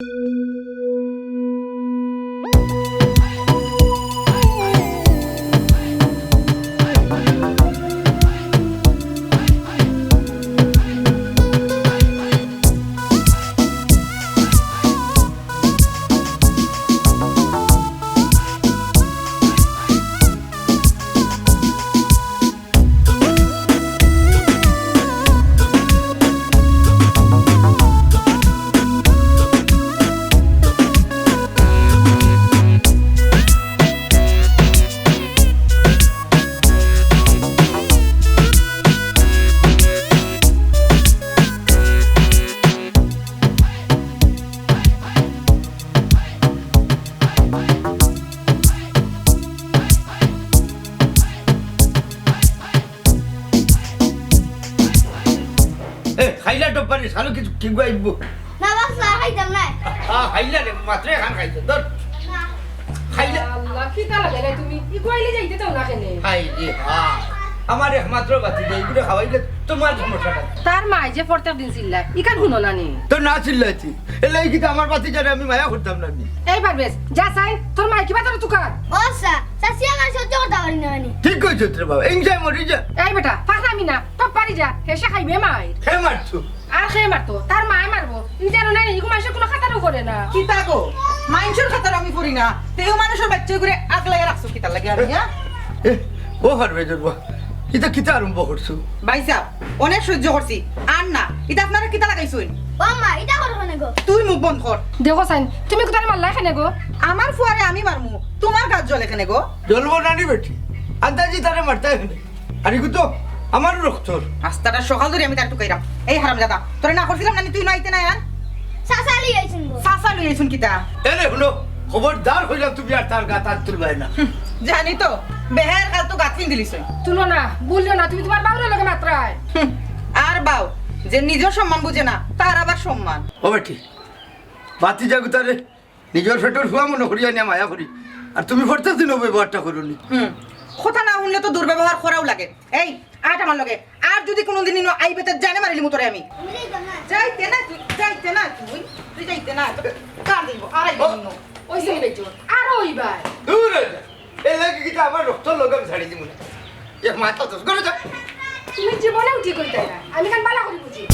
এ ডব্বারে সালো কিছু কি গাইব না বাক্সা খাইতাম না। আ খাইলা রে মাত্র খান খাইছো ধর। খাইলা। আল্লাহ কি তা লাগে রে তুমি? ই কইলে যাইতে তো না কেনে? খাই রে হা আমার একমাত্র বাতি দেই গুলো খাওয়াইলে তোমার সমস্যাটা তার মা যে প্রত্যেক দিন ইকান শুনো না নি? তো না চিল্লাইছি এলাই কিন্তু আমার বাতি জানে আমি মায়া করতাম না নি। এই পারবেস যা চাই তোর মা কিবা তোর তুকার? ও সা চাচি আমার সহ্য করতে পারি না মানে ঠিক কইছো রে বাবা এংজাই মরি যা। এই বেটা পাকড়ামি না টপ পারি যা হেসে খাইবে মাই হে মারছো। আর খেয়ে মারতো তার মায় মারবো। ই জানো না ইগো মাসে কোনো খাতারও করে না। কিতা গো? মাইনসের খাতার আমি না। তেও মানুষের বাচ্চা করে আগলাই রাখছো কিতা লাগে আর হ্যাঁ? এ ও হারবে জরবা এটা কিতা আরম্ভ করছ? ভাই সাহেব অনেক সহ্য করছি। আর না আপনারা কিতা লাগাইছুন? ও মা এটা করব না গো? তুই মুখ বন্ধ কর। দেখো সাইন তুমি কোথায় মারলা এখানে গো? আমার ফুয়ারে আমি মারমু। তোমার কাজ জল এখানে গো? জ্বলবো না নি বেটি? আন্দাজি তারে মারতে এখানে আর ইগু তো আমার রক্তর রাস্তাটা সকাল ধরে আমি তার টুকাইরাম এই হারাম দাদা তোরে না করছিলাম না তুই নাইতে না আর? চাচা লিয়ে আইছেন গো। সাসা লই আইছুন কিতা? এনে হলো খবরদার হইলাম তুমি আর তার গাত আর তুলবাই না। জানি তো বেহের কাল তো গাত ফিন দিলিস তুলো না বলল না তুমি তোমার বাবুর লগে মাত্রায় আর বাউ যে নিজের সম্মান বুঝে না তার আবার সম্মান। ও বেটি বাতি জাগু তারে নিজের ফেটর হুয়া মনে করিয়া নিয়ে মায়া করি। আর তুমি ফরতে দিন ব্যবহারটা করুনি। হুম কথা না শুনলে তো দুর্ব্যবহার করাও লাগে। এই আট আমার লগে। আর যদি কোনোদিন ইনো আইবে তো জানে মারিলি মুতরে আমি। যাইতে না। তুই যাইতে না তুই তুই যাইতে না তোকে কার দিব আড়াই দিন ওই সেই বেজো আর ওই ভাই দূর এ যা। এই লাগে কি আমার রক্ত লগাম ছাড়ি দিমু না। এক মাথা তো গরে যা। তুমি জীবনে উঠি কইতা না। আমি কান বালা করি বুঝি।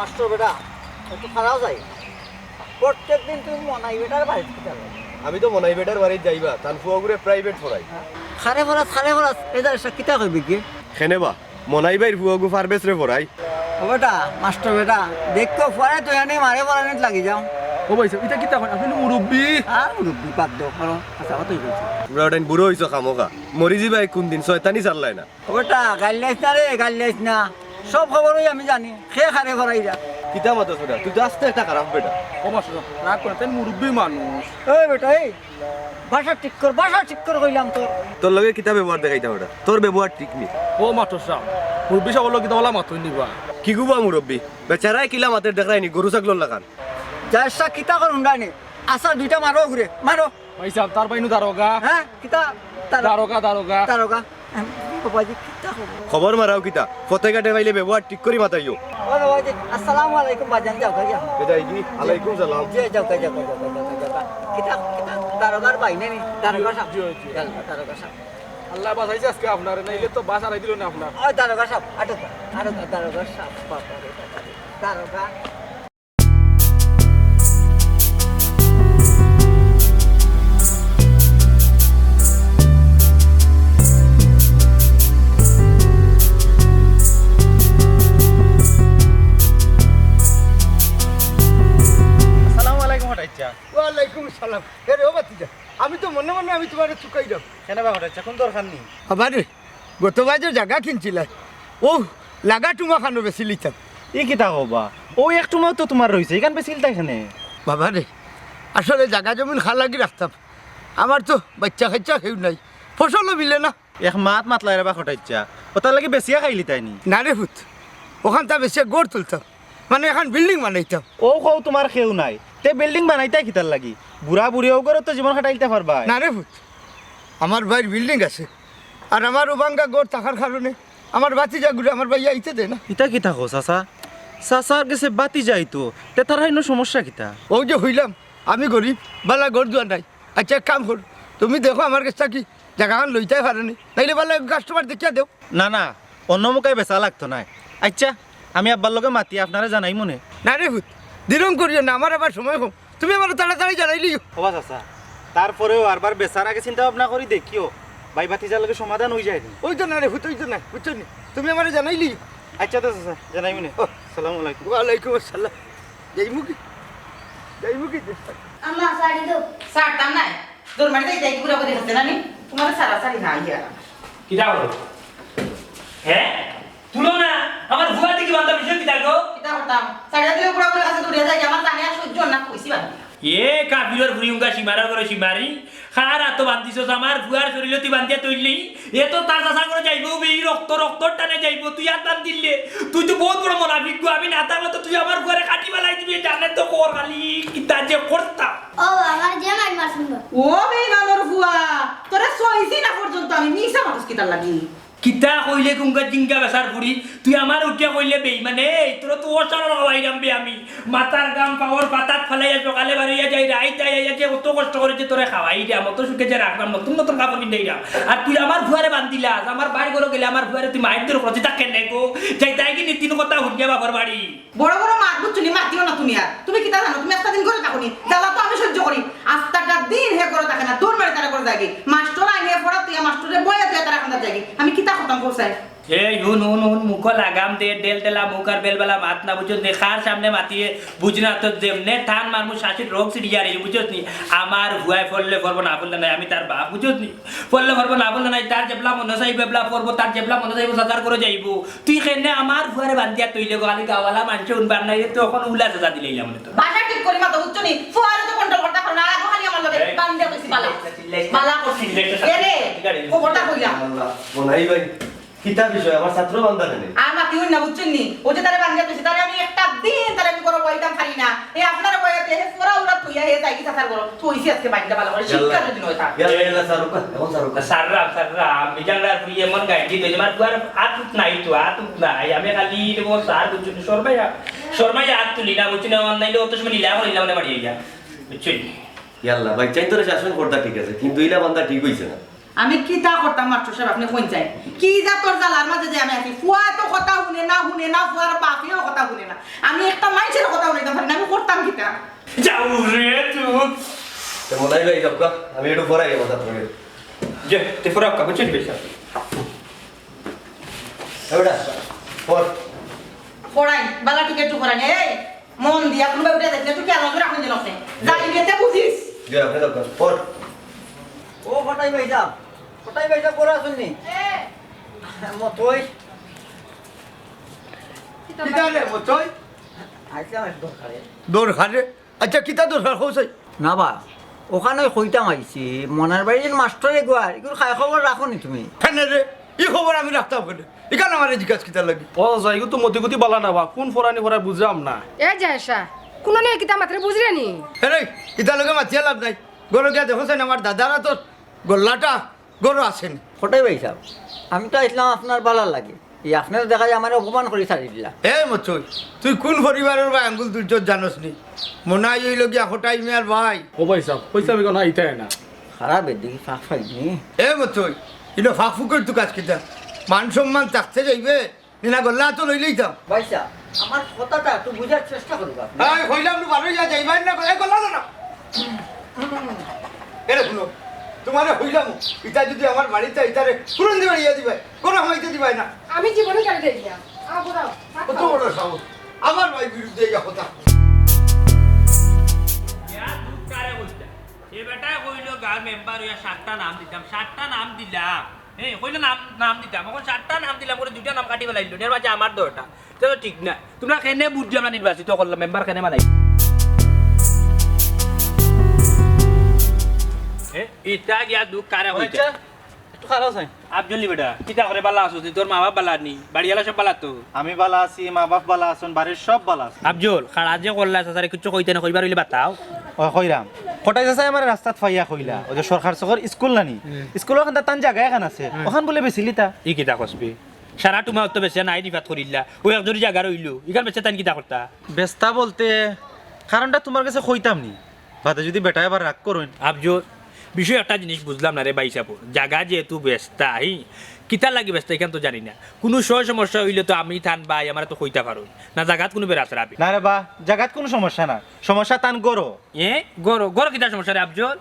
মাস্টার বেটা একটু খারাপ যাই। প্রত্যেক দিন তুমি মনাই বেটার বাড়িতে খেতে আমি তো মনাই বেটার বাড়িত যাইবা তান ফুয়াগুড়ে প্রাইভেট পড়াই। খারে ফরাস খারে ফরাস এটা এসে কিতা কইবি কি? খেনে বা মনাই বাইর ফুয়াগু ফার্মেস রে পড়াই। ও বেটা মাস্টার বেটা দেখতো পরে তো এনে মারে পড়ানিত লাগি যাও। ও ভাইসা এটা কি তখন আপনি মুরব্বী। আর মুরব্বী বাদ দাও কারণ আচ্ছা কথাই বলছি পুরা ওটাই বুড়ো হইছো খামোকা মরি যাবাই কোন দিন শয়তানি চাল্লাই না। ও বেটা গাল লাইস না রে গাল লাইস না। সব খবরই আমি জানি। খে খারে ফরাই যা কিতা মতো সুদা তুই তো আসতে একটা খারাপ বেটা। রাগ করে তাই মুরব্বী মানুষ। ওই বেটা এই। ভাষা ঠিক কর ভাষা ঠিক কর কইলাম তো তোর লগে কিতা ব্যবহার দেখাইতা বেটা? তোর ব্যবহার ঠিক নি। ও মাঠর সাহ মুরব্বী সব লোক বলা মাথুই নিবা কি গুবা মুরব্বী? বেচারাই কিলা মাতের দেখায়নি গরু ছাগল লাগান। যার কিতা করুন ডানি আসা দুইটা মারো ঘুরে। মারো। ভাই সাহেব তার বাইনু দারোগা। হ্যাঁ কিতা? তারা দারোগা দারোগা। কিতা খবর খবর মারাও কিতা? ফতে কাটে পাইলে ব্যবহার ঠিক করে মাতাইও। ও বাবাজি আসসালামু আলাইকুম বাজান যাও কাজা এটাই কি আলাইকুম সালাম। জি যাও কাজা কাজা কাজা কাজা কিতা কিতা তারকার পাই নেনি তারকা সাহেব তারকা সাহেব আল্লাহ বাঁচাইছে আজকে আপনার নাইলে তো বাস আড়াই দিল না আপনার ওই তারকা সাহেব আটো আটো তারকা সাহেব বাবা রে সালাম এ রে ও বাতিজা আমি তো মনে মনে আমি তোমার চুকাই দাও কেন বা হটাইছা কোন দরকার নেই। আবার গতবার যে জায়গা কিনছিলাম ও লাগা টুমা খানো বেশি লিতাম ই কিতা হবা ও একটু মাও তো তোমার রইছে এখান বেশি ইলতা এখানে বাবা রে আসলে জায়গা জমিন খা লাগি রাখতাম। আমার তো বাচ্চা খাচ্চা খেউ নাই। ফসলও মিলে না। এক মাত মাত লাইরা বা হটাইছা ও তার লাগি বেশিয়া খাইলি তাইনি? না রে ভূত ওখান তা বেশি গড় তুলতাম। মানে এখন বিল্ডিং বানাইতাম। ও কও তোমার কেউ নাই। তে বিল্ডিং বানাইতা কিতার লাগি। বুড়া বুড়িও করে তো জীবন খাটাইতে পারবা না রে ভূত আমার ভাইয়ের বিল্ডিং আছে। আর আমার ওবাঙ্গা গড় থাকার কারণে আমার বাতি জাগুলো আমার ভাই আইতে দে না। ইতা কিতা কো চাচা? চাচার গেছে বাতি যাইতো তে তার হাইনো সমস্যা কিতা? ও যে হইলাম আমি গরিব বালা গড় দুয়া নাই। আচ্ছা এক কাম কর তুমি দেখো আমার কাছে কি জায়গাখান লইতে পারেনি। নাইলে বালা কাস্টমার দেখিয়া দেও। না না অন্য মুখাই বেচা লাগতো নাই। আচ্ছা আমি আব্বার লগে মাতি আপনারা জানাই মনে। না রে ভূত দিরম করিও না আমার আবার সময় কম তুমি আমার তাড়াতাড়ি জানাইলি হবা চাচা তারপরেও আরবার বেচার আগে চিন্তা ভাবনা করি দেখিও। ভাই ভাতিজার লগে সমাধান হয়ে যায় ওই তো না রে ভূত ওই তো না বুঝছ নি? তুমি আমার জানাইলি আচ্ছা তো চাচা জানাই মনে ও। সালাম আলাইকুম। ওয়ালাইকুম আসসালাম। যাই মুখি যাই মুখি আম্মা শাড়ি দাও সারতাম নাই। তোর মানে তাই তাই ঘুরা করে খাতে না নি তোমার সারা সারি না ইয়া কিতা করো হ্যাঁ? তুলো না। আমার ভুয়া থেকে বান্ধব বিষয় কিতা গো কিতা করতাম সাড়ে দিলে পুরা করে কাছে দৌড়িয়া যাই আমার আর সহ্য না কইছি বাদ। এ কাবিলর ভুরি উঙ্গা সীমারা করে সীমারি খার আতো বান্ধিছ আমার ভুয়ার শরীরে তুই বান্ধিয়া তৈলি এ তো তার চাষা করে যাইব এই রক্ত রক্ত টানে যাইব তুই আর দাম দিলে। তুই তো বহুত বড় মনাফিক গো আমি না থাকলে তো তুই আমার ভুয়ারে কাটি বেলাই দিবি জানে তো কর খালি কিতা যে করতাম ও আমার যে মাই মারছুন গো ও বেইমানর ফুয়া তোরা সইছি না পর্যন্ত আমি মিছা মানুষ কিতার লাগি। কিতা কইলে কুঙ্গা জিঙ্গা বেসার ফুরি তুই আমার উঠিয়া কইলে বেই মানে তোর তো অসার হওয়াইরাম বে আমি। মাথার গাম পাওয়ার পাতাত ফেলাইয়া সকালে বাড়িয়া যাই রাইত যাই যে কত কষ্ট করেছে তোরে খাওয়াই দিয়া মতো সুখে যে রাখলাম নতুন নতুন কাপড় কিনে দিলাম আর তুই আমার ভুয়ারে বান্ধিলাস আমার বাড়ি ঘরে গেলে আমার ভুয়ারে তুই মায়ের তোর প্রতি তাকে নেগো যাই, তাই কি নীতিন কথা হুডিয়া বাবার বাড়ি বড় বড় মাত বুঝছুনি মাতিও না তুমি আর তুমি কিতা জানো, তুমি একটা দিন করে থাকুনি? জ্বালা তো আমি সহ্য করি আস্তাটা দিন হে করে থাকে না দূর মারি তারা করে যাগে মাস্টার আইনে পড়া তুই মাস্টারে বয়া তুই তারা খান্দার যাগে আমি কিতা খতম এই হুন হুন হুন মুখ লাগাম দে ডেল টেলা মুখ আর বেলবেলা মাত না বুঝো দেখার সামনে মাতিয়ে বুঝ না তো যেমনে ঠান মারমু শাশির রোগ সিরিয়া রে বুঝো নি? আমার ভুয়াই ফললে ফরবো না ফললে নাই আমি তার বাপ বুঝো নি? ফললে ফরবো না ফললে নাই তার জেবলা মনে চাই বেবলা ফরবো তার জেবলা মনে চাইব সাজার করে যাইবো। তুই কেনে আমার ভুয়ারে বান্ধিয়া তৈলে গো খালি গাওয়ালা মানুষ উনবার নাই তো এখন উলা সাজা দিলে মনে তো বাসা ঠিক করি মাতো বুঝছুনি ফুয়ারে তো কন্ট্রোল করতে পারো না লগে। বান দিয়া কইছি বালা। বালা ভাই কিতা বিষয় আমার ছাত্র নেই হই না? বুঝছুনি ও যে তারে বান কইছি তারে আমি একটা দিন তারে আমি করো বইতাম পারি না। এ আপনারা বইতে হে পুরা উড়া তুইয়া হে যাই কি তার করো তুইছি আজকে বাইন্দা বালা করে শিক্ষা যদি নয় তা ইয়ালা ইয়ালা সারুকা এখন সারুকা সাররাম সাররাম বিজাংরার ফুরি এমন গাইডি দই আমার দুয়ার আতুত নাই তো আতুত নাই। আমি খালি দেব সার বুঝুন শর্মাইয়া শর্মাইয়া আত তুলি না? বুঝুন অনলাইনে অত সময় নিলা করে নিলাম না বাড়ি আইয়া বুঝছেন ইয়াল্লা ভাই চাই তোরে শাসন করতা ঠিক আছে কিন্তু ইলা বান্ধা ঠিক হইছে না। আমি কি তা করতাম মাস্টার সাহেব আপনি কোন চাই? কি যা তোর জালার মাঝে যে আমি আছি? ফুয়া তো কথা শুনে না শুনে না ফুয়ার বাপিও কথা শুনে না। আমি একটা মানুষের কথা শুনে পারি না আমি করতাম কি তা? যাও রে তুই তো মনাই ভাই যাবকা আমি একটু পরে আগে কথা বলি যে তে ফরাক কা বুঝছেন বেশা? এবারে পর পড়াই বালা টিকেট পড়াই। এই মন দিয়া কোনো উঠে দেখলে তুই কেন করে আপনি দিন যাই বেতে বুঝিস। যে আপনি যাবকা পর। ও ফটাই বাইজা ফটাই বাইজা করে আসুননি মতই। কিতা রে মচই আইসলাম এক দরকারে। দৌড় খারে আচ্ছা কিতা দৌড় খার হৌসাই না বা ওখানে কইতাম আইছি মনার বাড়ির মাস্টারে গোয়ার এগুলো খাই খবর রাখো নি তুমি। কেন রে? ই খবর আমি রাখতাম কেন? এখানে আমার জিজ্ঞাসা কিতা লাগি। ও যাইগো তো মতি গতি বালা না বা কোন ফরানি ফরাই বুঝলাম না। এ যায়সা কোনো নিয়ে কিতা মাত্রে বুঝলে নি? হ্যাঁ ইতা লগে মাতিয়া লাভ নাই। গরু গিয়া দেখছেন আমার দাদারা তো গোল্লাটা গরু আসেন ফটাই বাইসা আমি তো আইসলাম আপনার বালা লাগে। এই আপনার দেখা যায় আমার অপমান করে ছাড়ি দিলা। এ মচই তুই কোন পরিবারের ভাই আঙ্গুল তুলছ জানোস নি? মনাই হইল গিয়া হটাই মিয়ার ভাই। ও পয়সা পয়সা আমি কোনো আইতাই না খারাপ এদিকে ফাঁক ফাইনি এ মচই ইনো ফাঁক ফুকের তু কাজ কিতা মান সম্মান থাকতে যাইবে। নিনা গল্লা তো লইলেই যাম। বাইসা আমার কথাটা একটু বুঝার চেষ্টা করবা এই কইলাম নু বারো যা যাইবাই না এ গল্লা না এরে শুনো তোমারে হইলাম ইটা যদি আমার বাড়িতে ইটারে পুরন দিবে ইয়া দিবে কোনো হইতে দিবাই না। আমি জীবনে গাড়ি দিয়ে। গিয়া কত বড় সাহস। আমার ভাই বিরুদ্ধে ইয়া কথা এ বেটা কইলো গার মেম্বার হইয়া সাতটা নাম দিতাম। সাতটা নাম দিলাম। এই কইলো নাম নাম দিতাম। এখন সাতটা নাম দিলাম করে দুইটা নাম কাটি পেলাইলো এর মাঝে আমার দরটা তো ঠিক না তোমরা কেনে বুদ্ধি আমরা নির্বাচিত করলাম? মেম্বার কেনে বানাই ইটা গিয়া দুঃখ কারে হইছে একটু খারাপ চাই। আবজলি বেটা কিতা করে বালা আছো তোর মা বাপ বালা নি বাড়িওয়ালা সব বালা তো? আমি বালা আছি মা বাপ বালা আছেন বাড়ির সব বালা আছে। আবজল খাড়া যে করলা সাসারে কিছু কইতে না কইবার হইলে বাতাও। ও কইরাম কটাই যাচ্ছে আমার রাস্তাত ফাইয়া কইলা। ওই যে সরকার চকর স্কুল নানি স্কুল ওখান তান জায়গা এখন আছে। ওখান বলে বেছিলি তা ই কিতা কসবি সারা তোমার তো বেছে নাই দিফাত করিলা ওই একজনের জায়গা রইল ইখান বেছে তাই কিতা করতা ব্যস্তা বলতে কারণটা তোমার কাছে কইতাম নি। যদি বেটা এবার রাগ করুন আবজল বিষয় একটা জিনিস বুঝলাম না রে বাইসাপুর জায়গা যেহেতু ব্যস্তা হি কিতা লাগি ব্যস্ত এখান তো জানি না। কোনো সয় সমস্যা হইলে তো আমি থান বাই আমার তো কইতা পারো না জাগাত কোনো বেড়া রাবি না রে বা জাগাত কোনো সমস্যা না। সমস্যা তান গরো। এ? গরো গরো কিতা সমস্যা রে আবজল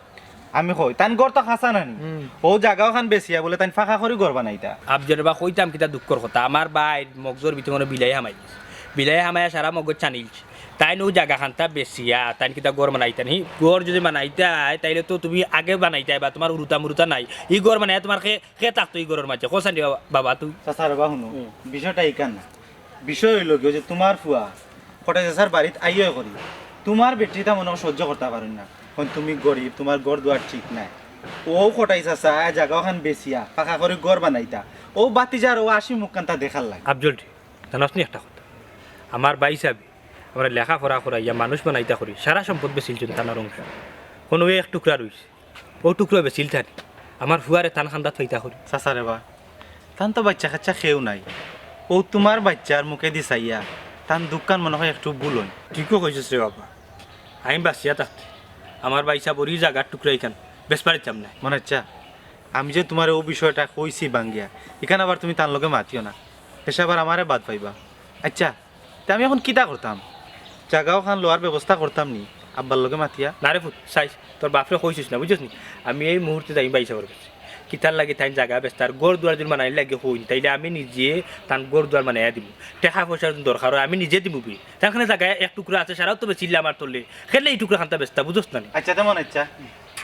আমি কই তান গড় তো খাসা নানি ও জায়গা ওখান বেছিয়া বলে তান ফাঁকা করে গড় বানাইতা আবজল বা কইতাম কিতা দুঃখর কথা। আমার বাই মগজর ভিতরে বিলাই হামাই বিলাই হামাই সারা মগজ চানিলছে তাই নো জায়গা খানটা বেশিয়া তাই কিতা গড় বানাইতা নি গড় যদি বানাইতা তাইলে তো তুমি আগে বানাইতা বা তোমার উরুতা মুরুতা নাই। ই গড় বানাই তোমার খে খে থাকতো ই গড়ের মাঝে কোসান বাবা তুই চাচার বা শুনো বিষয়টা ইকান না বিষয় হইল কি যে তোমার ফুয়া কটাই চাচার বাড়িত আইয় করি তোমার বেটিটা মনে সহ্য করতে পারেন না। কারণ তুমি গরিব তোমার গড় দুয়ার ঠিক নাই। ও কটাই চাচা জায়গা ওখান বেছিয়া পাকা করে গড় বানাইতা। ও বাতি যার ও আসি মুখ কান্তা দেখার লাগে। আবজল জানাস নি একটা কথা। আমার বাই সাবি আমরা লেখাপড়া করাইয়া মানুষ বানাইতা করি সারা সম্পদ বেচিলছেন তানার অংশ। কোনো এক টুকরা রইছে ও টুকরা বেচিল থানি আমার ফুয়ারে তান খান্দাত ফাইতা করি। চাচারে বা তান তো বাচ্চা কাচ্চা খেয়েও নাই। ও তোমার বাচ্চার মুখে দি চাইয়া তান দোকান মনে হয় একটু ভুলন ঠিকও কইছিস রে বাবা। আমি বাঁচিয়া থাকতে আমার বাইসা বড়ি জাগার টুকরা এখান বেশ পারিতাম না মনে হচ্ছে আমি যে তোমার ও বিষয়টা কইছি বাঙ্গিয়া এখানে আবার তুমি তার লগে মাতিও না। এসে আবার আমারে বাদ পাইবা। আচ্ছা তা আমি এখন কিতা করতাম? জাগাও খান লোয়ার ব্যবস্থা করতাম নি? আব্বার লগে মাতিয়া? নারে ফুট চাইছ তোর বাপরে কইছিস না বুঝছিস নি? আমি এই মুহূর্তে যাই বাইসা করবে কিতার লাগে তাই জাগা ব্যস্ত তার গোর দুয়ার যদি মানাই লাগে হইন তাইলে আমি নিজে তান গোর দুয়ার মানাইয়া দিব টেকা পয়সার যদি দরকার হয় আমি নিজে দিব বি। তাখানে জায়গায় এক টুকরা আছে সারাও তো বেচিলে আমার তোলে। খেলে এই টুকরা খান্তা বেস্তা বুঝছ না নি? আচ্ছা তেমন আচ্ছা।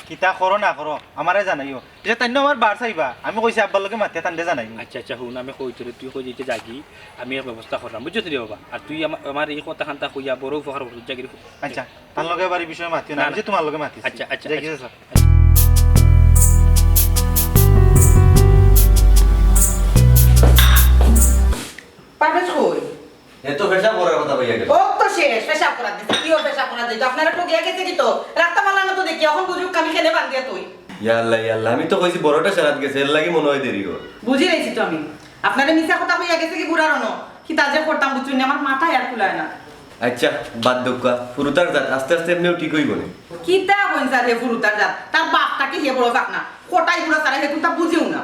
কিতা করো না করো আমারে জানাইও। যে তাই আমার বার চাইবা আমি কইছি আব্বার লগে মাতিয়া তান্ডে জানাইও। আচ্ছা আচ্ছা শুন আমি কই তোরে তুই কই যেতে জাগি আমি এক ব্যবস্থা করলাম বুঝছিস রে বাবা? আর তুই আমার আমার এই কথা খান্তা কইয়া বড় উপকার করছিস জাগির আচ্ছা তার লগে এই বিষয়ে মাতিও না আমি তোমার লগে মাতিছি। আচ্ছা, আচ্ছা, আচ্ছা। স্যার। পারভেজ কই এত পেশা করার কথা ভাইয়া গেল। ও তো শেষ পেশাব করা দিছে। কি ও পেশাব করা দিছে? আপনারা তো গিয়া গেছে কি তো? রাস্তা মালানো তো দেখি এখন বুঝুক খেলে বাদ দিয়া তুই। ইয়াল্লা ইয়াল্লা আমি তো কইছি বড়টা সারাত গেছে এর লাগি মনে হয় দেরি বুঝি তো আমি। আপনারা মিশা কথা কইয়া গেছে কি বুড়ার ন কি তাজে করতাম বুঝুন না, আমার মাথা আর খুলায় না। আচ্ছা বাদ দোকা পুরুতার জাত আস্তে আস্তে এমনিও ঠিক হইব না। কিতা কইন স্যার হে ফুরুতার জাত? তার বাপটাকে হে বড় না। কোটাই বুড়া স্যার হে তা বুঝিও না।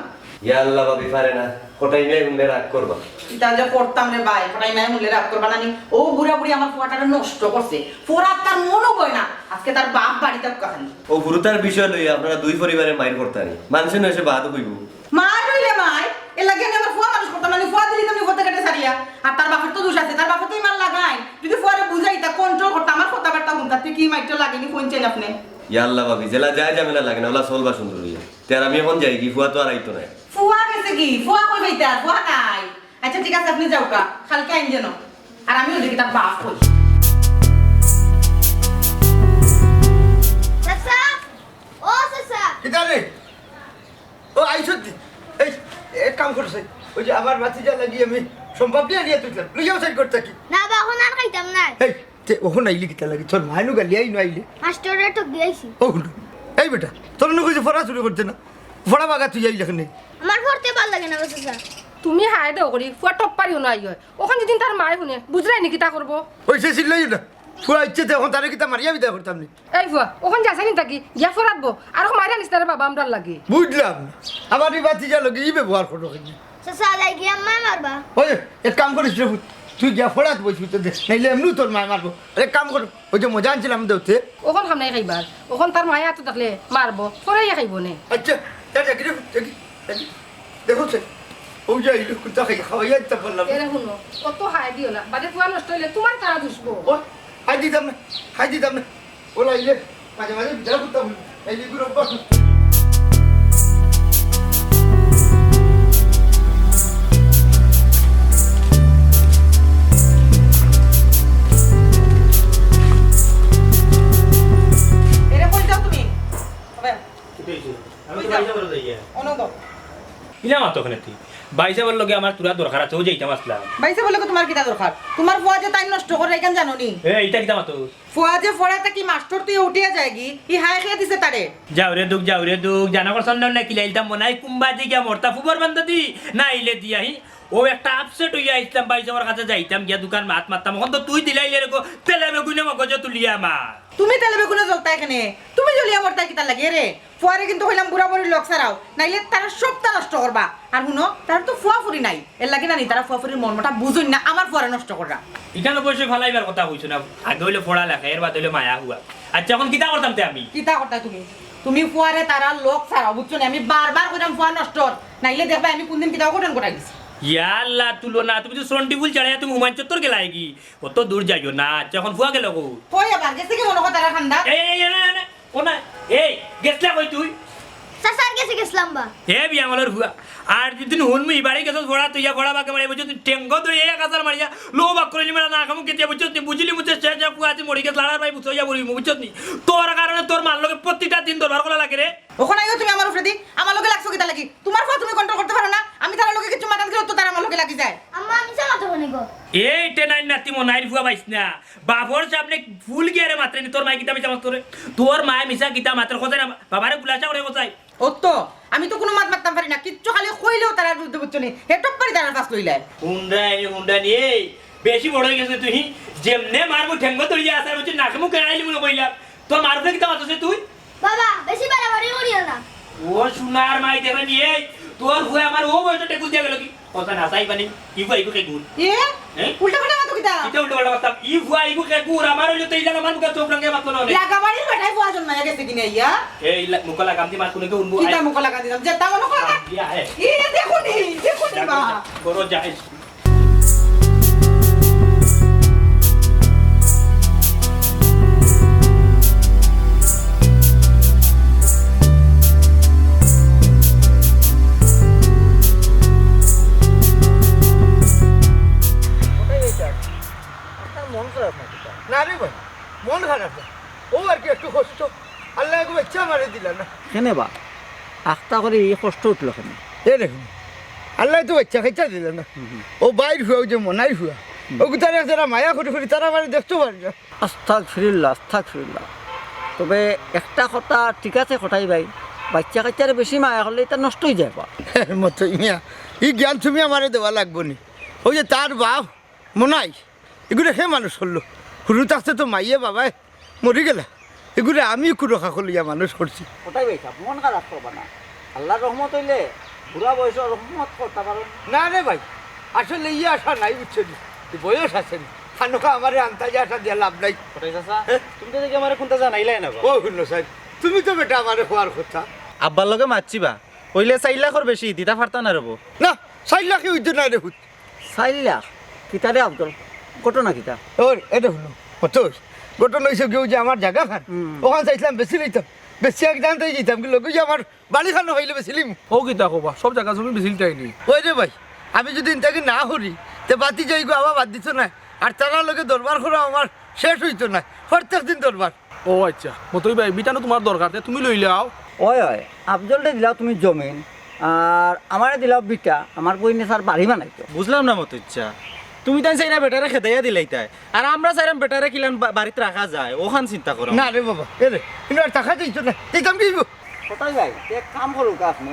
ইয়াল্লা ভাবি পারে না। কটাই নাই রাগ করবা। যে করতাম রে ভাই কোটাই নাই মূল্যে রাখ করবা না নি? ও বুড়া বুড়ি আমার ফুয়াটারে নষ্ট করছে। ফোরাত তার মনও কয় না আজকে তার বাপ বাড়িতে কাহানি ও বিষয় লইয়া আপনারা দুই পরিবারে মাইর করতানি এসে বাদ কইব মাই রইলে মাই এ লাগে আমি আমার ফুয়া মানুষ করতাম না ফুয়া দিলি তুমি কেটে সারিয়া আর তার বাপের তো দোষ আছে তার তো ইমান লাগাই যদি ফুয়ারে বুঝাই তা কন্ট্রোল করতাম আমার কথা বার্তা হুনতা তুই কি মাইটো লাগেনি কোনছেন আপনি ভাবি জেলা যায় ঝামেলা লাগে না ওলা চলবা সুন্দর তার আমি এখন যাই কি ফুয়া তো আর আইতো নাই। ফুয়া গেছে কি? ফুয়া কই বাইতা ফুয়া নাই আচ্ছা ঠিক আছে আপনি যাও কা কালকে আইন যেন। আর আমি ওদিকে তার বাপ কই। চাচা? ও রে। এই এক কাম করছে ওই যে আমার বাতিজা লাগি আমি সম্ভব দিয়ে নিয়ে তুললাম লইয়াও সাইড করতে কি? না বা এখন আর খাইতাম না। এই তে ওখন আইলি কিতা লাগি। তোর মাইনু গালি আই আইলে। মাস্টারের তো দিয়েছি। ও হুন্ডু এই বেটা তোর না কইছে ফড়া চুরি করতে না? ফড়া বাগা তুই আইলি এখানে আমার পড়তে ভালো লাগে না চাচা তুমি হায় দেও করি ফুয়া টপ পারিও না ইয় ওখান যদি তার মায় শুনে বুঝলাই নি কিতা করব? ওই সে চিল্লাই না। ফুয়া ইচ্ছে এখন তারে কিতা মারিয়া বিদা করতাম নি? এই ফুয়া ওখান যাচ্ছে নি তাকি ইয়া ফরাতবো আর মারিয়া নিস তারে বাবা আমরা লাগে। বুঝলাম আমার এই বাতিজা লগে ই ব্যবহার করো কিনা চাচা যাই গিয়ে আম্মা মারবা। ওই এক কাম করিস রে তুই গিয়া ফড়াত বসবি তো দে নাইলে এমনি তোর মায় মারবো। আরে কাম কর ওই যে মজা আনছিলাম দেওতে ওখান খামনাই খাইবার ওখান তার মায়া হাতে থাকলে মারবো ফরাইয়া খাইব নে। আচ্ছা তা দেখি রে দেখি দেখি দেখো সে ওই যে এই কুত্তা খাই খাওয়াইয়া দিতে পারলাম এরে শুনো কত হায় দিও না বাদে ফুয়া নষ্ট হইলে তোমার তারা দুষবো হাই দিতাম না হাই দিতাম না ওলা ইলে মাঝে মাঝে বিদ্যা করতাম এই লিগুর অভ্যাস এরে কই যাও তুমি হবে আমি তো বাইসা করে যাই। অনন্দ ইলা মাতো ওখানে তুই? বাইসাবার লগে আমার তোরা দরকার আছে ও যাইতাম আসলাম বাইসে বলে তোমার কিটা দরকার? তোমার ফুয়া যে তাই নষ্ট করে এখান জানো নি? এ এইটা কিতা মাতো? ফুয়া যে কি মাস্টার তুই উঠিয়া যায় কি? ই হাই খেয়ে দিছে তারে। যাও রে দুঃখ যাও রে দুঃখ জানা করছন না কিলা ইলতাম মনাই কুম্বা দিকে মরতা ফুবর বান্ধ দি না ইলে দিয়াহি। ও একটা আপসেট হইয়া ইসলাম ভাই যাওয়ার কাছে যাইতাম গিয়া দোকান মাত মারতাম। এখন তো তুই দিলাইলে রে তেলে বেগুনে মগজ তুলিয়া আমার। তুমি তেলে বেগুনে জ্বলতা এখানে? তুমি জ্বলিয়া মরতা কিতা লাগে রে? ফুয়ারে কিন্তু হইলাম বুড়া বুড়ি লোক ছাড়াও নাইলে তারা সবটা নষ্ট করবা। আর শুনো তার তো ফুয়া ফুরি নাই। এর লাগে না নি তারা ফুয়া ফুরির মর্মটা বুঝুন না আমার ফুয়ারে নষ্ট করা এখানে বসে ফেলাইবার কথা কইছো না আগে হইলে পড়া লেখা এর বাদ হইলে মায়া হুয়া। আচ্ছা এখন কিতা করতাম তে আমি? কিতা করতা তুমি? তুমি ফুয়ারে তারা লোক ছাড়াও বুঝছ না আমি বারবার কইতাম ফুয়া নষ্ট নাইলে দেখবা আমি কোনদিন কিতা ঘটন ঘটাই দিছি। ইয়াল্লা তুলো না তুমি তো ফুল চড়াই তুমি হুমান চত্বর গেলাই কি অত দূর যাইও না এখন ফুয়া গেল গো। কই আবার গেছে কি মনে তারা ঠান্ডা? এই এই না, না, ও না এই গেছলা কই তুই? চাচার কাছে গেছিলাম বা। হে হুয়া আর যদি হুনমি ইবারে গেছ ভরা তুই ভরা বাকে মারি বুঝছ তুই টেঙ্গ ধরে এক হাজার মারিয়া লো বাক করে নিমা না কামু কেতিয়া বুঝছ তুই বুঝলি মুঝে সে যা ফুয়া আছে মরি গেছ লাড়ার ভাই বুঝছ ইয়া বলি বুঝছ নি? তোর কারণে তোর মার লগে প্রতিটা দিন দরবার করা লাগে রে। ওখানে তুমি আমার উপরে দি আমার লগে লাগছো কিতা লাগি? তোমার ফুয়া তুমি কন্ট্রোল করতে পারো না আমি তার লগে কিছু মাতান গেলে তো তারা আমার লগে লাগি যায় আম্মা আমি চালাতে কোনে গো এই টেনাই নাতি মনাইর ফুয়া পাইছ না। বাপর সামনে ফুল গিয়ে মাত্রে তোর মাই কিতা মিছা মাত্র তোর মায় মিছা কিতা মাত্র কোথায় না বাবারে গুলাচা করে কোথায় ও তো আমি তো কোনো মাত মারতাম পারি না কিচ্ছু খালি কইলেও তারা বিরুদ্ধে বুঝছ নি হে টপ পারি তারা পাস লইলাই হুন্ডাই হুন্ডানি এই বেশি বড় হয়ে গেছে তুই যেমনে মারবো ঠেঙ্গ ধরিয়া আসার বলছি নাকে মুখে আইলি মনে কইলাম তোর মারবে কিতা মাত্র তুই? বাবা বেশি বাড়াবাড়ি করিও না। ও সোনার মাই দেবে নিয়ে তোর হুয়ে আমার ও বয়সটা টেকুল দিয়ে গেল কি? কথা নাচাই পানি ইগু আইগু কে গুর। এ? হ্যাঁ? উল্টা পাল্টা মাতো কিতা কিতা উল্টা পাল্টা কথা। ই হুয়া ইগু কে গুর আমার হইল তো ইলাকা মানুকে চোখ রঙে মাতলো না। লাগাবাড়ি বেটাই ফুয়া জন্মাইয়া গেছে কিনা ইয়া ইলা মুকলা কামতি মার কোনে কে উনবো কিতা মুকলা লাগা দিলাম যেটা মনে করা ইয়া হে ই দেখুনি দেখুনি বা করো যাই না রে ভাই মন খারাপ না। ও আর কি একটু কষ্ট। আল্লাহ একটু ইচ্ছা মারে দিল না। কেনে বা? আখটা করে এই কষ্ট উঠল কেন? এ দেখুন আল্লাহ তো বাচ্চা খাইচা দিল না। ও বাইর হুয়া যে মনাই হুয়া ও তারা যারা মায়া করে করে তারা মানে দেখতে পারি না। আস্থাক ফিরিল্লা আস্থাক ফিরিল্লা তবে একটা কথা ঠিক আছে কথাই ভাই বাচ্চা কাচ্চারে বেশি মায়া হলে এটা নষ্ট হয়ে যায় বা। মতো মিয়া ই জ্ঞান তুমি আমারে দেওয়া লাগবো নি। ওই যে তার বাপ মনাই এগুলো হে মানুষ করল হুরু থাকতে তো মাইয়ে বাবাই মরি গেলে। এগুলো আমি কুরখা কলিয়া মানুষ করছি। ওটাই ভাই মন খারাপ করবা না। আল্লাহর রহমত হইলে বুড়া বয়স রহমত করতে পারো। না রে ভাই আসলে ইয়ে আসা নাই বুঝছ নি। বয়স আছে নি। খানোকা আমারে আন্তাজে আসা দিয়া লাভ নাই। কোথায় চাচা তুমি তো দেখি আমার কোনটা জানাইলাই না ও শুনো সাহেব তুমি তো বেটা আমারে খোয়ার কথা। আব্বার লগে মাতছিবা কইলে চাই লাখর বেশি দিতা পারতা না রব না চার লাখে উঠতে না রে হুত চাইলা কিতারে আব্দুল? ঘটনা কিতা ওর এটা শুনো কত ঘটনা হয়েছে কেউ যে আমার জায়গা খান। ওখান চাইছিলাম বেশি লইতাম। বেশি একদান তো যেতাম কিন্তু লোক যে আমার বাড়ি খানো হইলে বেশি লিম। ও কিতা কবা? সব জায়গা জমি বেছিল চাইনি ওই রে ভাই আমি যদি তাকে না হরি তে বাতি যাই গো আবার বাদ দিত না। আর তারা লোকে দরবার করা আমার শেষ হইতো না প্রত্যেক দিন দরবার। ও আচ্ছা মতই ভাই বিটানো তোমার দরকার তে তুমি লই লাও ওই ওই আফজলটা দিলাও তুমি জমিন আর আমারে দিলাও বিটা আমার বই নেশার বাড়ি বানাইতো। বুঝলাম না মতো ইচ্ছা তুমি তাই চাইরা বেটারে খেদাইয়া দিলাই তাই। আর আমরা চাইলাম বেটারে কিলান বাড়িতে রাখা যায় ওখান চিন্তা করো। না রে বাবা এ রে কিন্তু আর টাকা দিচ্ছ না দিতাম কি গো? কোথায় যাই? এক কাম করুক আপনি।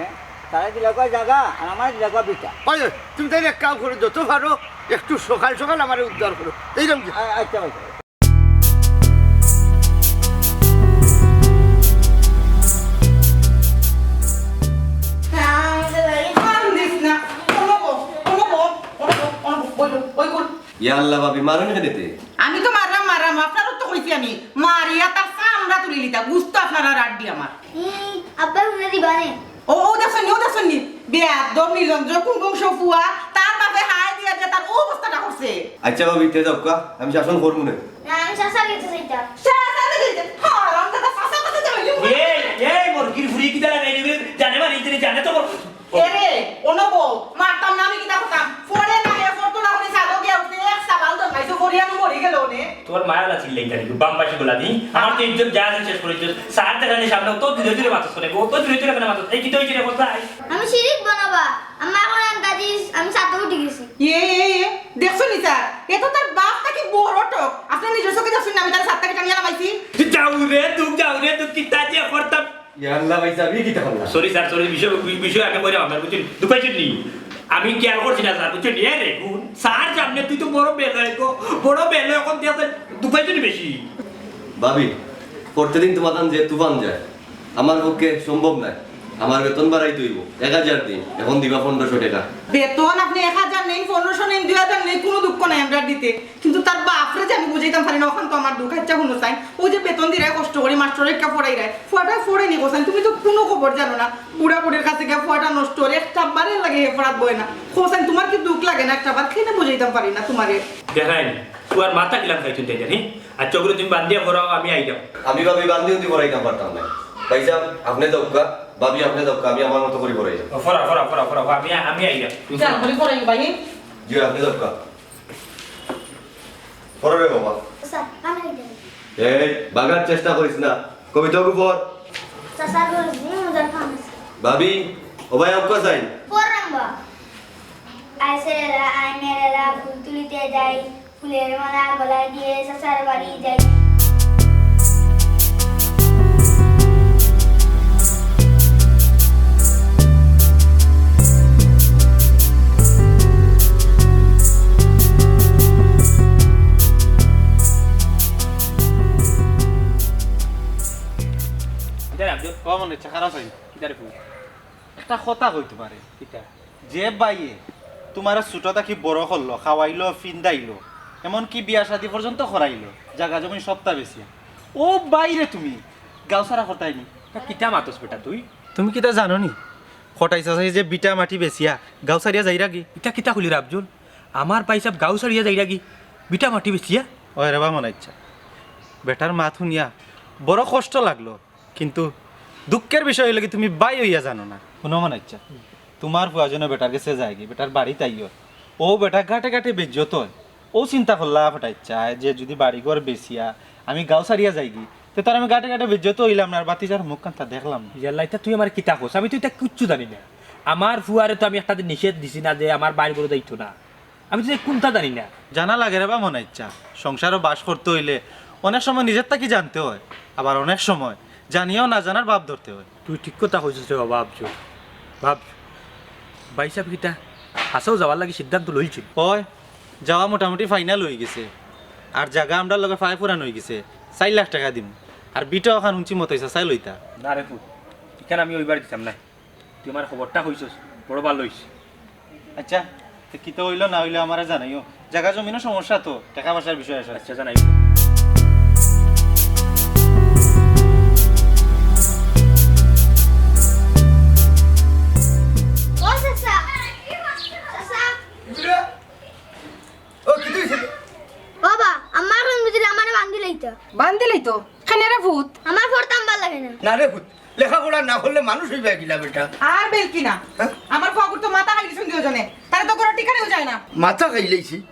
তারা দিলা কয় জায়গা আর আমার দিলা কয় বিটা। ওই তুমি তাই এক কাম করো যত পারো একটু সকাল সকাল আমার উদ্ধার করো। এইরকম কি? আচ্ছা আচ্ছা। ইয়া আল্লাহ ভাবি মারুন খেতে আমি তো মারলাম মারলাম আপনারও তো কইছি আমি। মারিয়া তার চামড়া তুলি লিতা বুঝতো আপনারা রাড্ডি আমার। আব্বা শুনে দিবা ও ও দেখছেন ও দেখছেন নি বিয়া দম নিলঞ্জ কুমকুম সফুয়া তার বাপে হাই দিয়া দিয়া তার অবস্থাটা করছে। আচ্ছা ভাবি তে যাও কা আমি শাসন করব না। না আমি চাচার কাছে যাইতাম সারা দিতে হারাম দাদা ফাসা ফাসা যাবে এই এই মুরগির ফুরি কিতা লাগাই দিবি জানে দিতে জানে তো এরে অনব মারতাম না আমি কিতা করতাম? ফোরে না হে ফটো না হলি সালো গিয়া উঠে তো খাইছো ফরিয়া নু মরি গেল নে। তোর মায়া লাগছিল দিবি বাম পাশে গোলা দি আমার তো ইজ্জত যা আছে শেষ করে ইজ্জত। সার দেখানি সামনে তো ধীরে ধীরে মাথা ও তো ধীরে ধীরে কেন মাথা এই কি তো হইছে রে কোথায়? আমি শিরিক বানাবো। আমার এখন কাজিস আমি সাথে উঠে গেছি। এ এ এ দেখছ নি স্যার? এ তো তার বাপ নাকি বড় টক আপনি নিজের চোখে যাচ্ছেন না? আমি তার সাতটাকে টানিয়ে নামাইছি যাও রে তুক যাও রে তুক কিতা যে করতাম? ইয়াল্লা ভাইসা আমি কিতা করলাম? সরি স্যার সরি বিষয় বিষয় আগে বলে আমার বুঝছেন? দুপাইছেন নি? আমি কেয়ার করছি না স্যার, বুঝছেন? এ রে সার স্যার, সামনে তুই তো বড় বেলা বড় বেলা এখন দিয়ে দুপাইছেন বেশি। ভাবি প্রতিদিন তোমার যে তুফান যায়, আমার পক্ষে সম্ভব নাই আমার বেতন বাড়াই তৈব এক হাজার দিন। এখন দিবা পনেরোশো টাকা। বেতন আপনি এক হাজার নেই পনেরোশো নেই দুই হাজার নেই কোনো দুঃখ নাই আমরা দিতে। কিন্তু তার বাপরে যে আমি বুঝাইতাম পারি না ওখান তো আমার দুঃখ ইচ্ছা কোনো চাই ওই যে বেতন দিয়ে কষ্ট করি মাস্টারের কা পড়াই রায়। ফুয়াটা ফোড়ে নি গোসাইন তুমি তো কোনো খবর জানো না। বুড়া বুড়ির কাছে গিয়ে ফুয়াটা নষ্ট হলে একটা বারে লাগে হে ফোড়াত বয় না। হোসাইন তোমার কি দুঃখ লাগে না? একটা বার খেয়ে বুঝাইতাম পারি না তোমারে। দেখাই তুই আর মাথা কিলাম খাইছুন তাই জানি? আর চোখরে তুমি বান্ধিয়া ভরাও আমি আই আমি ভাবি বান্ধি উন্দি করাইতাম পারতাম না। ভাইসা আপনি দৌকা ভাবি আপনি দৌকা আমি আমার মতো করে যাব। ফরা ফরা ফরা ফরা আমি আমি আই যাও। জান বলি পড়াই ভাই জি আপনি দৌকা পরে রে বাবা। স্যার আমি নিতে এই বাগার চেষ্টা করিস না। কবিতা উপর। খাম ভাবি ও ভাই অঙ্ক চাই পরাম্বা আইসেরা আই মেরেলা ফুল তুলিতে যাই। ফুলের মালা গলায় দিয়ে চাষার বাড়ি যাই। মনে ইচ্ছা খারাপ হয় কিতা রে ফুল একটা কথা হইতে পারে কিতা? যে বাইয়ে তোমার ছোটটা কি বড় করল খাওয়াইলো ফিন্দাইলো এমনকি বিয়া শাদি পর্যন্ত করাইলো জাগা জমি সপ্তাহ বেশি ও বাইরে তুমি গাও সারা হতাইনি তা কিতা মাতস বেটা তুই? তুমি কিতা জানো নি হটাইছা যে বিটা মাটি বেচিয়া গাও সারিয়া যাই রাগি ইটা কিতা খুলি রাবজুল আমার পাইসাব গাও সারিয়া যাই রাগি বিটা মাটি বেচিয়া? ওই রেবা মনে ইচ্ছা বেটার মাত শুনিয়া বড় কষ্ট লাগল কিন্তু দুঃখের বিষয় হইলে কি তুমি বাই হইয়া জানো না। শুনো মনে ইচ্ছা তোমার প্রয়োজনে বেটার কাছে যায় কি? বেটার বাড়ি তাইও ও বেটা ঘাটে ঘাটে বেজ্জত হয়। ও চিন্তা করলা ফেটা ইচ্ছা যে যদি বাড়ি ঘর বেচিয়া আমি গাও সারিয়া যাই কি তো তার আমি ঘাটে ঘাটে বেজ্জত হইলাম না আর বাতি যার মুখ কান্তা দেখলাম ইয়াল্লা এটা তুই আমার কিতা কোস? আমি তো এটা কিচ্ছু জানি না। আমার ফুয়ারে তো আমি একটা নিষেধ দিছি না যে আমার বাড়ি করে দায়িত্ব না। আমি তো কোনটা জানি না। জানা লাগে রে বা মনে ইচ্ছা সংসারও বাস করতে হইলে অনেক সময় নিজের তাকে জানতে হয়? আবার অনেক সময় জানিয়েও না জানার ভাব ধরতে হয়। তুই ঠিক কথা কইছিস রে বাবা ভাবছ। ভাব বাইসাব কিতা হাসাও যাওয়ার লাগে সিদ্ধান্ত লইছিল হয় যাওয়া মোটামুটি ফাইনাল হয়ে গেছে। আর জায়গা আমরা লগে ফাই পুরান হয়ে গেছে। চার লাখ টাকা দিম। আর বিটা ওখান উঁচি মতো হয়েছে চাই লইতা। না রে এখানে আমি ওইবার দিতাম না তুই আমার খবরটা কইছিস বড় ভালো লইস আচ্ছা তো কি তো হইল না হইল আমার জানাইও। জায়গা জমিনও সমস্যা তো টাকা পয়সার বিষয় আছে। আচ্ছা জানাই বান্ধি লইতো বান্ধিলেই তো? খানে রে ভূত। আমার পড়তাম ভালো লাগে না। না রে ভূত লেখাপড়া না করলে মানুষ হইবে গিলা বেটা? আর বেলকি না? হ্যাঁ? আমার ফাগুর তো মাথা খাই দিছেন দুজনে তারে তো কোনো যায় না। মাথা খাইলেইছি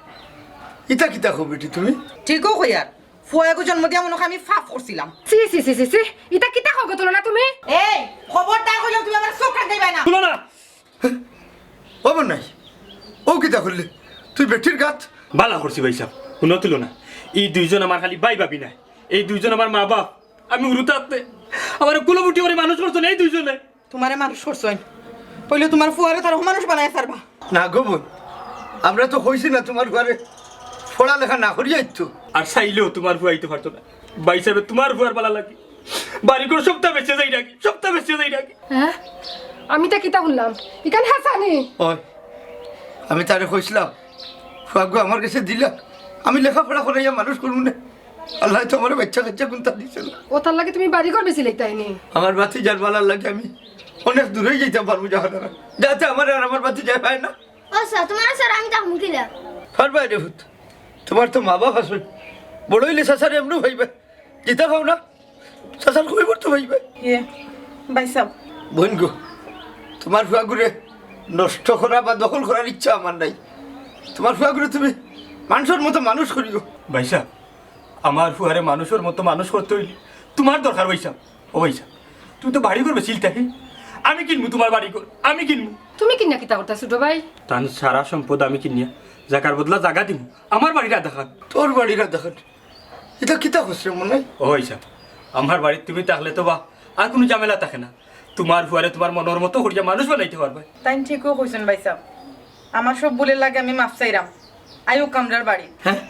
ইতা কিতা খবরটি তুমি? ঠিকও কই আর। ফুয়াগো জন্ম দিয়া মনে আমি ফাফ করছিলাম। সি সি সি সি সি ইটা কিতা খাও তোলো না তুমি? এই খবরদার কইলাম তুমি আমার চোখ রাখাইবাই না। তুলো না। ও নাই। ও কিতা করলে? তুই বেটির গাত? বালা করছি ভাই সাহেব শুনো তুলো না। এই দুইজন আমার খালি বাই ভাবি না এই দুইজন আমার মা বাপ। আমি উরুতাতে আমার কুলবুটি করে মানুষ করছ না এই দুইজনে? তোমারে মানুষ করছই পইলে তোমার ফুয়ারে তার মানুষ বানায় সারবা না গো বোন আমরা তো কইছি না তোমার ঘরে পড়ালেখা না করিয়াই তো আর চাইলেও তোমার ভুয়াইতে পারতো না। বাই সাহেব তোমার ভুয়ার বালা লাগে। বাড়ি করে সপ্তাহ বেঁচে যাই নাকি? সপ্তাহ বেঁচে যাই নাকি? হ্যাঁ? আমি তা কিতা শুনলাম ইখান হাসানি? ওই আমি তারে কইছিলাম ভাগ্য আমার কাছে দিলা। আমি লেখাপড়া করাইয়া মানুষ করব না। আল্লাহ তো আমার বাচ্চা কাচ্চা কোনটা দিছে না ও তার লাগে তুমি বাড়ি ঘর বেশি লেখতাইনি আমার বাতি যার বালার লাগে আমি অনেক দূরেই যেতে পারব যাওয়ার যাতে আমার আর আমার বাতি যায় পায় না। ও স্যার তোমার স্যার আমি তাকে মুখিলা আর বাইরে ভূত। তোমার তো মা বাপ আসবে বড়ইলে শাসার এমনি ভাইবে যেতে পাও না। শাসার কই করতে ভাইবে এ বাইসাব বোন গো তোমার ফুয়াগুরে নষ্ট করা বা দখল করার ইচ্ছা আমার নাই। তোমার ফুয়াগুরে তুমি মানুষের মতো মানুষ করিও। ভাই সাহেব আমার ফুয়ারে মানুষের মতো মানুষ করতে হইলে তোমার দরকার ভাই সাহেব ও ভাই সাহেব তুমি তো বাড়ি করবে চিলতাহি আমি কিনবো তোমার বাড়ি ঘর আমি কিনবো। তুমি কিনা কিতা করতা ছোট ভাই? তান সারা সম্পদ আমি কিনিয়া জাগার বদলা জাগা দিব আমার বাড়িটা দেখান তোর বাড়িরা দেখেন এটা কিতা করছে মনে? ও হিসাব আমার বাড়িতে তুমি থাকলে তো বা আর কোনো ঝামেলা থাকে না। তোমার ফুয়ারে তোমার মনের মতো করিয়া মানুষ বানাইতে পারবে। তাই ঠিকও কইছেন ভাই সাহেব আমার সব বলে লাগে আমি মাফ চাইরাম। আয়ু কামরার বাড়ি। হ্যাঁ?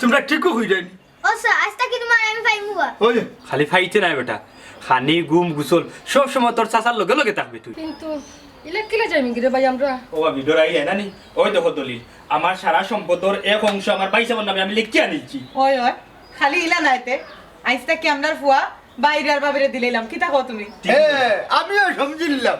তোমরা ঠিকও হয়ে যায়নি ও স্যার আজ তোমার আমি পাইমু বা ওই খালি ফাইতে নাই বেটা। খানি গুম গুসল সব সময় তোর চাচার লগে লগে থাকবে তুই। কিন্তু ইলে কিলে যাই মিগিরে ভাই আমরা? ও আমি ডরাই না নি ওই দেখো দলিল আমার সারা সম্পদর এক অংশ আমার পয়সা নামে আমি লিখিয়া নিচ্ছি ওই ওই খালি ইলা নাইতে আইস থেকে আমরার ফুয়া বাইরের বাবিরে দিলাম। কি থাকো তুমি? হ্যাঁ আমিও সমঝিলাম